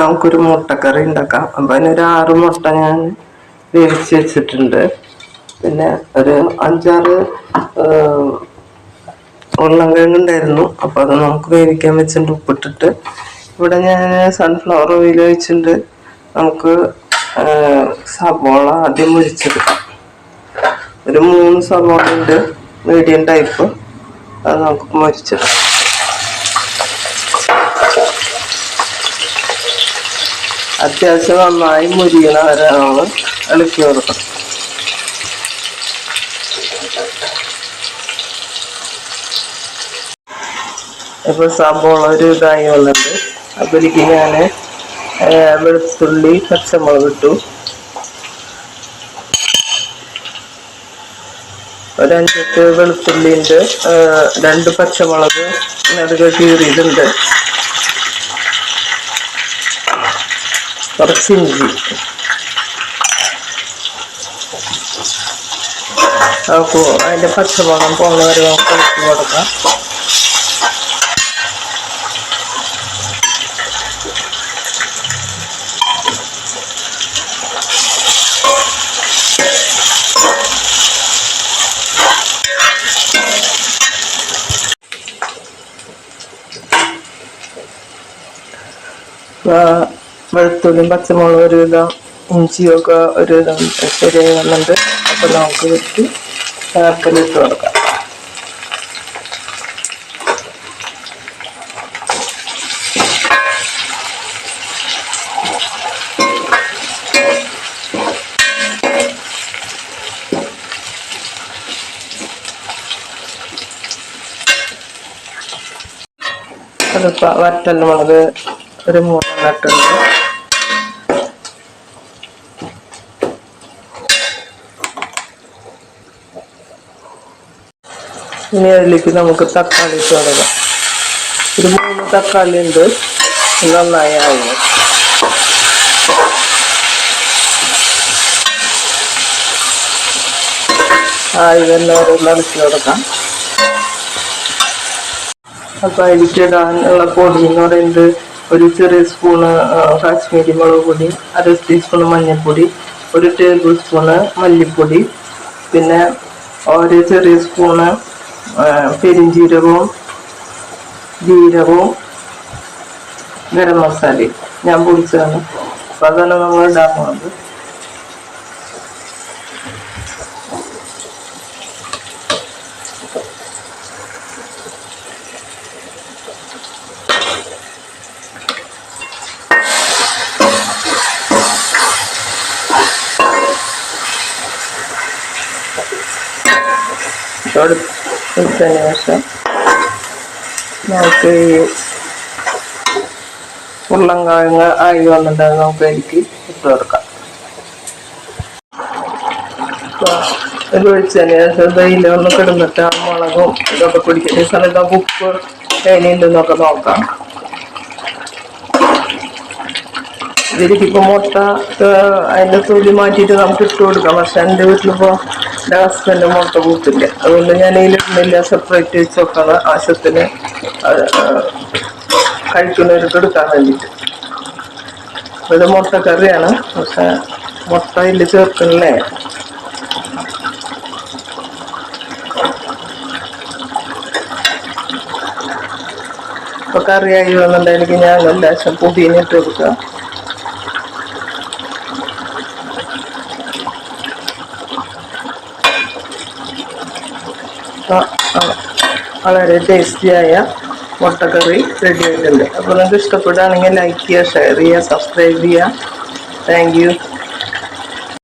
നമുക്കൊരു മുട്ടക്കറി ഉണ്ടാക്കാം. അപ്പം അതിനൊരു ആറ് മുട്ട ഞാൻ വേവിച്ച് വെച്ചിട്ടുണ്ട്. പിന്നെ ഒരു അഞ്ചാറ് ഉരുളൻകിഴങ്ങ് ഉണ്ടായിരുന്നു. അപ്പോൾ അത് നമുക്ക് വേവിക്കാൻ വെച്ചിട്ടുണ്ട് ഉപ്പിട്ടിട്ട്. ഇവിടെ ഞാൻ സൺഫ്ലവർ ഓയിൽ ഒഴിച്ചിട്ടുണ്ട്. നമുക്ക് സവോള ആദ്യം മുരിച്ചെടുക്കാം. ഒരു മൂന്ന് സവോള ഉണ്ട്. മീഡിയം ടൈപ്പ് അത് നമുക്ക് മുരിച്ചെടുക്കാം. അത്യാവശ്യം നന്നായി മുരിയണ വരെ നമ്മൾ ഇളക്കി കൊടുക്കണം ഇപ്പൊ സംഭവം ഒരു ഇതായി വന്നിട്ട് എനിക്ക് ഞാൻ വെളുത്തുള്ളി പച്ചമുളക് ഇട്ടു. ഒരു അഞ്ചെട്ട് വെളുത്തുള്ളിന്റെ രണ്ട് പച്ചമുളക് നടുക കീറിയിട്ടുണ്ട്. ഇഞ്ചി അപ്പോൾ അതിന്റെ പച്ചമുളക് പോകുന്ന വരെ നമുക്ക് കൊടുക്കാം. വെളുത്തുള്ളിയും പച്ചമുളകും ഒരു വിധം ഇഞ്ചിയൊക്കെ ഒരു വിധം ശരിയായി വന്നിട്ടുണ്ട്. അപ്പോൾ നമുക്ക് വെച്ച് ചേർക്കലിട്ട് കൊടുക്കാം. അതിപ്പോൾ വറ്റൽ മുളക് ഒരു മൂന്നെണ്ണം ഇട്ടുണ്ട് ഇനി അതിലേക്ക് നമുക്ക് തക്കാളി ഇട്ട് ഒരു മൂന്ന് തക്കാളി ഉണ്ട്. നന്നായി ആയി. ആയി തന്നെ ഇളക്കി കൊടുക്കാം അപ്പൊ അതിലേക്ക് ഇടാനുള്ള പൊടി എന്ന് പറയുന്നത് ഒരു ചെറിയ സ്പൂണ് കാശ്മീരി മുളക് പൊടി അര ടീസ്പൂൺ മഞ്ഞൾപ്പൊടി ഒരു ടേബിൾ സ്പൂണ് മല്ലിപ്പൊടി പിന്നെ ഒരു ചെറിയ സ്പൂണ് പെരിഞ്ചീരകവും ജീരകവും ഗരം മസാലയും. ഞാൻ പൊടിച്ചതാണ്. അപ്പോൾ അതാണ് നമ്മൾ ഇടാൻ ഇട്ടതിന് ശേഷം നമുക്ക് ഈ ഉരുളൻകിഴങ്ങ് ആയി വന്നിട്ടുണ്ടെങ്കിൽ നമുക്ക് അതിലേക്ക് ഇട്ട് കൊടുക്കാം. ഇത് ഒഴിച്ചതിന് ശേഷം ഒന്ന് കിടന്നിട്ട് ആ മുളകും ഇതൊക്കെ പിടിക്കുന്ന സ്ഥലത്ത് ആ ഉപ്പ് തേനയുണ്ടെന്നൊക്കെ നോക്കാം. ഇതിലേക്കിപ്പോൾ മുട്ട ഏഹ്, അതിന്റെ തൊലി മാറ്റിയിട്ട് നമുക്ക് ഇട്ട് കൊടുക്കാം. പക്ഷെ എന്റെ വീട്ടിലിപ്പോൾ എന്റെ ഹസ്ബൻഡ് മുട്ട കൂട്ടില്ല അതുകൊണ്ട് ഞാൻ ഇതിലിടുന്നില്ല സെപ്പറേറ്റ് വെച്ച് അത്, ഏഹ്, കഴിക്കുന്നവർക്ക് എടുക്കാൻ വേണ്ടിയിട്ട് ഇത് മുട്ടക്കറിയാണ് പക്ഷെ മുട്ട ഇതിൽ ചേർക്കുന്നില്ലേ ഇപ്പൊ കറിയായി വന്നിട്ടുണ്ടെങ്കിൽ ഞാൻ ലേശം പുതിനിട്ട് കൊടുക്കാം. ആ, വളരെ ടേസ്റ്റിയായ മുട്ടക്കറി റെഡി ആയിട്ടുണ്ട്. അപ്പോൾ നിങ്ങൾക്ക് ഇഷ്ടപ്പെടുകയാണെങ്കിൽ ലൈക്ക് ചെയ്യുക ഷെയർ ചെയ്യുക സബ്സ്ക്രൈബ് ചെയ്യുക. താങ്ക്